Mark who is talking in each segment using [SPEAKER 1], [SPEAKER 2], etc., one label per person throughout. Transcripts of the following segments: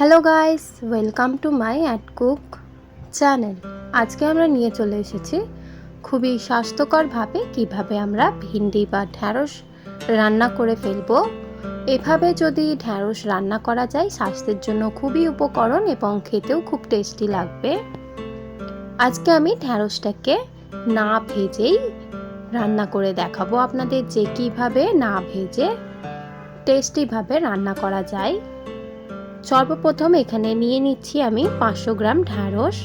[SPEAKER 1] Hello guys welcome to my at cook channel আজকে আমরা নিয়ে চলে এসেছি খুবই স্বাস্থ্যকরভাবে কীভাবে আমরা ভিন্ডি বা ঢ্যাঁড়স রান্না করে ফেলব। এভাবে যদি ঢ্যাঁড়স রান্না করা যায়, স্বাস্থ্যের জন্য খুবই উপকরণ এবং খেতেও খুব টেস্টি লাগবে। আজকে আমি ঢ্যাঁড়সটাকে না ভেজেই রান্না করে দেখাবো। আপনাদের যে কীভাবে না ভেজে টেস্টিভাবে রান্না করা যায়। সর্বপ্রথম এখানে নিয়ে নিচ্ছি আমি পাঁচশো গ্রাম ঢ্যাঁড়স।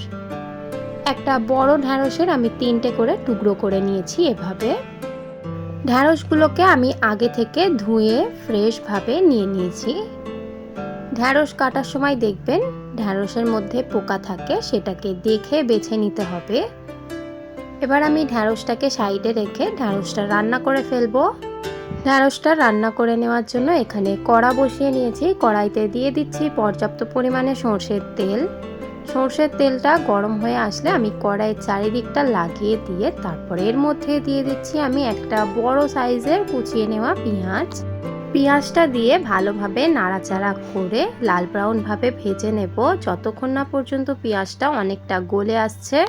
[SPEAKER 1] একটা বড় ঢ্যাঁড়সের আমি তিনটে করে টুকরো করে নিয়েছি এভাবে। ঢ্যাঁড়সগুলোকে আমি আগে থেকে ধুয়ে ফ্রেশভাবে নিয়ে নিয়েছি। ঢ্যাঁড়স কাটার সময় দেখবেন ঢ্যাঁড়সের মধ্যে পোকা থাকে, সেটাকে দেখে বেছে নিতে হবে। এবার আমি ঢ্যাঁড়সটাকে সাইডে রেখে ঢ্যাঁড়সটা রান্না করে ফেলব। ঢ্যাঁড়সটা রান্না করে নেওয়ার জন্য এখানে কড়া বসিয়ে নিয়েছি। কড়াইতে দিয়ে দিচ্ছি পর্যাপ্ত পরিমাণে সর্ষের তেল। সর্ষের তেলটা গরম হয়ে আসলে আমি কড়াইয়ের চারিদিকটা লাগিয়ে দিয়ে তারপরে এর মধ্যে দিয়ে দিচ্ছি আমি একটা বড় সাইজের কুচিয়ে নেওয়া পেঁয়াজ। পেঁয়াজটা দিয়ে ভালোভাবে নাড়াচাড়া করে লাল ব্রাউনভাবে ভেজে নেব। যতক্ষণ না পর্যন্ত পেঁয়াজটা অনেকটা গলে আসছে।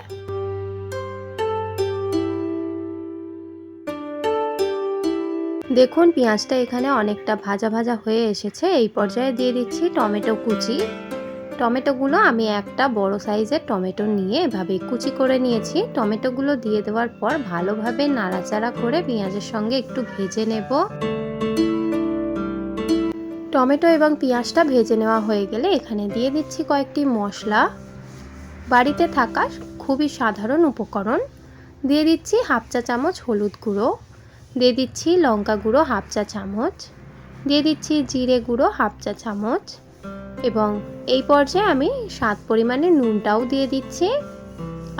[SPEAKER 1] দেখুন, পেঁয়াজটা এখানে অনেকটা ভাজা ভাজা হয়ে এসেছে। এই পর্যায়ে দিয়ে দিচ্ছি টমেটো কুচি। টমেটোগুলো আমি একটা বড় সাইজের টমেটো নিয়ে এভাবে কুচি করে নিয়েছি। টমেটোগুলো দিয়ে দেওয়ার পর ভালোভাবে নাড়াচাড়া করে পেঁয়াজের সঙ্গে একটু ভেজে নেব। টমেটো এবং পেঁয়াজটা ভেজে নেওয়া হয়ে গেলে এখানে দিয়ে দিচ্ছি কয়েকটি মশলা। বাড়িতে থাকা খুবই সাধারণ উপকরণ। দিয়ে দিচ্ছি হাফ চা চামচ হলুদ গুঁড়ো। দিয়ে দিচ্ছি লঙ্কা গুঁড়ো হাফ চা চামচ, দিয়ে দিচ্ছি জিরে গুঁড়ো হাফ চা চামচ এবং এই পর্যায়ে আমি স্বাদ পরিমাণে নুনটাও দিয়ে দিচ্ছি।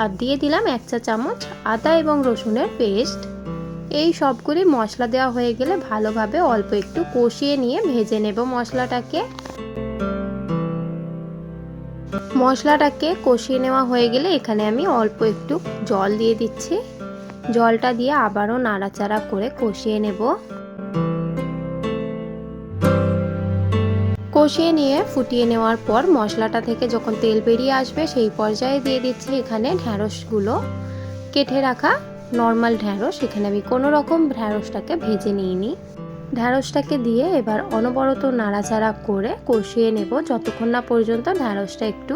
[SPEAKER 1] আর দিয়ে দিলাম এক চা চামচ আদা এবং রসুনের পেস্ট। এই সবগুলি মশলা দেওয়া হয়ে গেলে ভালোভাবে অল্প একটু কষিয়ে নিয়ে ভেজে নেব মশলাটাকে। মশলাটাকে কষিয়ে নেওয়া হয়ে গেলে এখানে আমি অল্প একটু জল দিয়ে দিচ্ছি। জলটা দিয়ে আবারও নাড়াচাড়া করে কষিয়ে নেব। কষিয়ে নিয়ে ফুটিয়ে নেওয়ার পর মশলাটা থেকে যখন তেল বেরিয়ে আসবে, সেই পর্যায়ে দিয়ে দিচ্ছি এখানে ঢ্যাঁড়সগুলো কেটে রাখা নর্মাল ঢ্যাঁড়স এখানে আমি কোনো রকম ঢ্যাঁড়সটাকে ভেজে নিইনি। ঢ্যাঁড়সটাকে দিয়ে এবার অনবরত নাড়াচাড়া করে কষিয়ে নেব। যতক্ষণ না পর্যন্ত ঢ্যাঁড়সটা একটু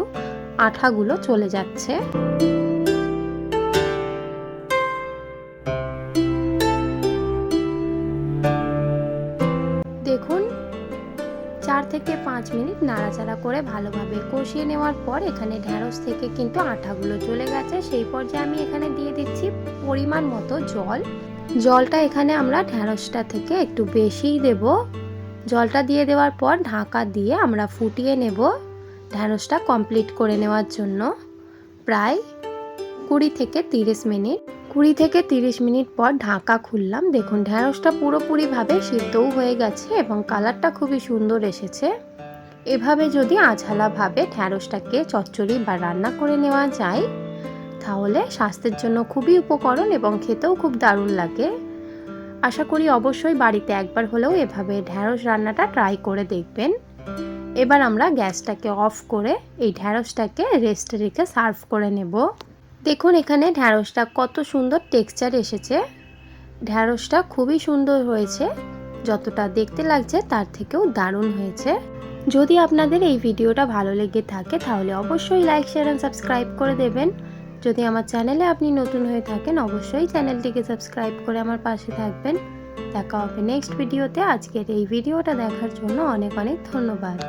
[SPEAKER 1] আঠাগুলো চলে যাচ্ছে। দেখুন, চার থেকে পাঁচ মিনিট নাড়াচাড়া করে ভালোভাবে কষিয়ে নেওয়ার পর এখানে ঢ্যাঁড়স থেকে কিন্তু আঠাগুলো চলে গেছে। সেই পর্যায়ে আমি এখানে দিয়ে দিচ্ছি পরিমাণ মতো জল। জলটা এখানে আমরা ঢ্যাঁড়সটা থেকে একটু বেশিই দেব। জলটা দিয়ে দেওয়ার পর ঢাকা দিয়ে আমরা ফুটিয়ে নেব ঢ্যাঁড়সটা কমপ্লিট করে নেওয়ার জন্য। প্রায় কুড়ি থেকে তিরিশ মিনিট কুড়ি থেকে তিরিশ মিনিট পর ঢাকা খুললাম। দেখুন ঢ্যাঁড়সটা পুরোপুরিভাবে সিদ্ধও হয়ে গেছে এবং কালারটা খুবই সুন্দর এসেছে। এভাবে যদি আঝালাভাবে ঢ্যাঁড়সটাকে চচ্চড়ি বা রান্না করে নেওয়া যায়, তাহলে স্বাস্থ্যের জন্য খুবই উপকরণ এবং খেতেও খুব দারুণ লাগে। আশা করি অবশ্যই বাড়িতে একবার হলেও এভাবে ঢ্যাঁড়স রান্নাটা ট্রাই করে দেখবেন। এবার আমরা গ্যাসটাকে অফ করে এই ঢ্যাঁড়সটাকে রেস্টে রেখে সার্ভ করে নেব। দেখুন, এখানে ঢ্যাঁড়সটা কত সুন্দর টেক্সচার এসেছে। ঢ্যাঁড়সটা খুবই সুন্দর হয়েছে। যতটা দেখতে লাগছে, তার থেকেও দারুণ হয়েছে। যদি আপনাদের এই ভিডিওটা ভালো লেগে থাকে, তাহলে অবশ্যই লাইক শেয়ার অ্যান্ড সাবস্ক্রাইব করে দেবেন। যদি আমার চ্যানেলে আপনি নতুন হয়ে থাকেন, অবশ্যই চ্যানেলটিকে সাবস্ক্রাইব করে আমার পাশে থাকবেন। দেখা হবে নেক্সট ভিডিওতে। আজকের এই ভিডিওটা দেখার জন্য অনেক অনেক ধন্যবাদ।